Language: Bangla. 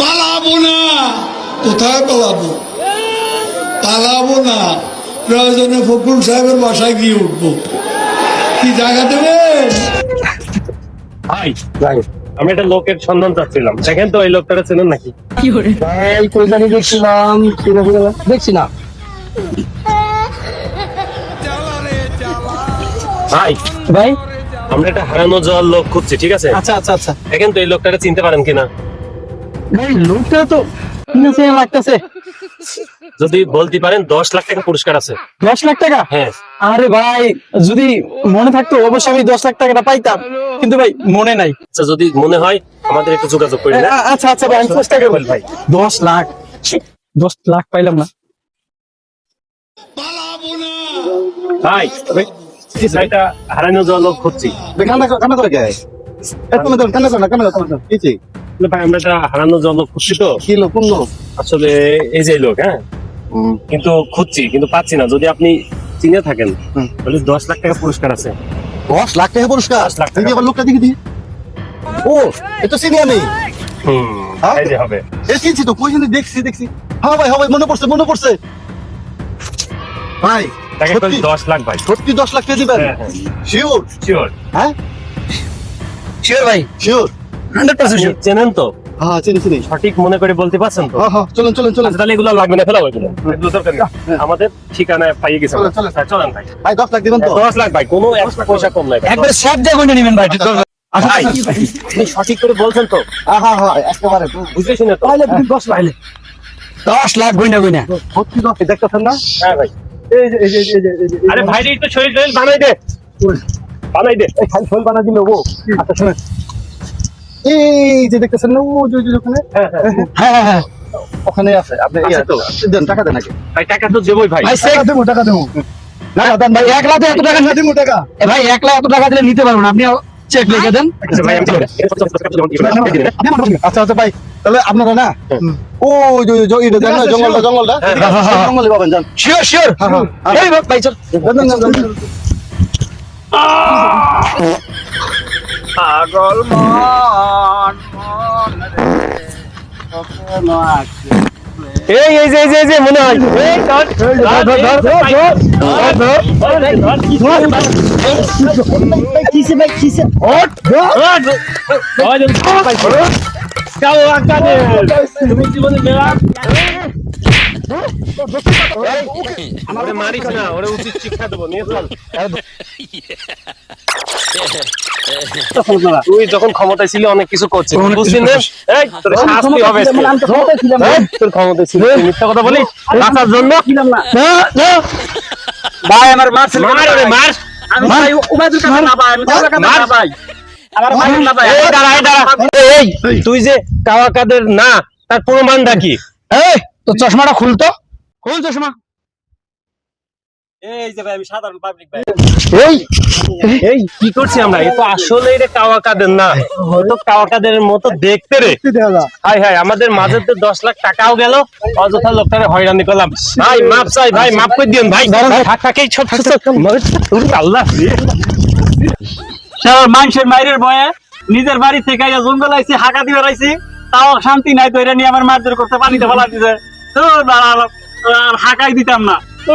পালাবো না। কোথায় পালাবো? পালাবো না। প্রয়োজনে ফখরুল সাহেবের বাসায় গিয়ে উঠবো। কি জায়গা দেবেন? ভাই ভাই আমি একটা লোকের সন্ধান চাচ্ছিলাম। দেখেন তো এই লোকটাকে চেনেন নাকি? ভাই কই জানি দেখছিলাম। দেখছি না ভাই ভাই? আমরা একটা হারানো যাওয়ার লোক খুঁজছি ঠিক আছে? আচ্ছা আচ্ছা আচ্ছা। দেখেন তো এই লোকটাকে চিনতে পারেন কিনা? ভাই লোকটা তো লাগতেছে। যদি বলতে পারেন দশ লাখ টাকা পুরস্কার আছে। দশ লাখ টাকা? হ্যাঁ। আরে ভাই যদি মনে থাকতো অবশ্যই আমি দশ লাখ টাকাটা পাইতাম। কিন্তু ভাই মনে নাই। আচ্ছা যদি মনে হয় আমাদের একটু যোগাযোগ করি আচ্ছা আচ্ছা ভাই আমি চেষ্টা করব। ভাই। দশ লাখ। দশ লাখ পাইলাম না। না ভাই হারানো যাওয়ার লোক খুঁজছি। কান্না করে কান্না করে কে? কান্না করে কান্না করে না কান্না করে কি চাই না ভাই আমরা একটা হারানো যাওয়ার লোক খুঁজছি তো। কি লোক কোন লোক? আসলে এই যে লোক হ্যাঁ? কিন্তু খুঁজছি কিন্তু পাচ্ছি না। যদি আপনি চিনে থাকেন তাহলে দশ লাখ টাকা পুরস্কার আছে। দশ লাখ টাকা পুরস্কার? দশ লাখ টাকা। আবার লোকটা দেখি দিই। ও এটা চিনি আমি হুম হ্যাঁ? এই যে হবে। এ চিনছি তো কই দেখছি দেখছি। হ্যাঁ ভাই হ্যাঁ ভাই মনে পড়ছে মনে পড়ছে। ভাই? দশ লাখ ভাই? সত্যি দশ লাখ টাকা দিবেন? হ্যাঁ, হ্যাঁ। শিওর শিওর হ্যাঁ? শিওর ভাই। শিওর হান্ড্রেড পার্সেন্ট চেনেন তো? হ্যাঁ চিনি চিনি। সঠিক মনে করে বলতে পারছেন তো? হ্যাঁ হ্যাঁ চলেন চলেন চলেন। আচ্ছা, তাহলে এগুলো লাগবে না ফেলাও এগুলো। এগুলো দরকার নেই। আমাদের ঠিকানায় পাইয়ে গেছে। চলেন, চলেন। হ্যাঁ, ভাই। ভাই দশ লাখ দিবেন তো? দশ লাখ ভাই কোনো এক পয়সা কম নাই ভাই। একবার সব দিয়ে নেবেন ভাই। আচ্ছা, সঠিক করে বলছেন তো। হ্যাঁ হ্যাঁ হ্যাঁ একেবারে বুঝতে শুনে তো। দশ পাইলে। দশ লাখ গুনে সত্যি দশ। দেখতেছেন না? হ্যাঁ ভাই। এই যে এই যে আরে ভাই একটু শরীর বানাই দে। বানাই দে। খালি ফল বানা দিলে ও আচ্ছা শুনেন। এই যে দেখতেছেন না ও যে ওখানে? হ্যাঁ হ্যাঁ। হ্যাঁ হ্যাঁ হ্যাঁ। ওখানে আছে। আপনি আছে তো। দেন টাকা দেন আগে। ভাই টাকা তো দেবই ভাই। ভাই সে- দেবো টাকা দেবো। না দেন ভাই এক লাখ এত টাকা দেবো টাকা। এ ভাই এক লাখ এত টাকা দিলে নিতে পারবেন আপনি চেক লিখে দেন। আচ্ছা আচ্ছা আচ্ছা ভাই তাহলে আপনারা না ও না, জঙ্গলটা জঙ্গলটা। সেই জঙ্গলে পাবেন যান। শিওর শিওর ভাই চল। যান, যান। এই এই যে এই যে মনে হয় এই ধর ধর ধর ধর ধর ধর কিসে ভাই কিসে ওঠ ওঠ ওই কাও আকানে তুমি জীবনে মেলা ওরে মারিস না ওরে উচিত শিক্ষা দেবো নিয়ে চল তুই যখন ক্ষমতায় ছিলি অনেক কিছু করছিস। এই তোর শাস্তি হবে তোর ক্ষমতায় ছিল মিথ্যা কথা বাঁচার জন্য? ভাই আমার মার মার ওরে মার। আমি ভাই উবাইদুল কাদের না ভাই আমি কাদের কাদের না ভাই আমার ভাই না ভাই এই দাঁড়া এই দাঁড়া। এই তুই যে কাওয়াকাদের না তার প্রমাণটা কি? এই তো চশমাটা খুলতো? খুল চশমা। এই যে ভাই আমি সাধারণ পাবলিক ভাই। এই এই কি করছি আমরা? এ তো আসলে এটা কাওয়াকাদের না? হয়তো কাওয়াকাদের মতো দেখতে রে। হাই হাই আমাদের মাঝে তো দশ লাখ টাকাও গেল। অযথা লোকটারে হয়রানি করলাম। ভাই মাপ চাই ভাই মাপ করে দিন ভাই। থাক থাকেই ছোট ছোট। আল্লাহ। মানুষের মায়ের ভয়ে নিজের বাড়ি থেকে জঙ্গল আইছি হাঁকা দিয়ে রাইছি তাও শান্তি নাই তো এটা নিয়ে আমার মারধর করতে পানিতে ফেলা দিছে। তো আর হাঁকাই দিতাম না। তো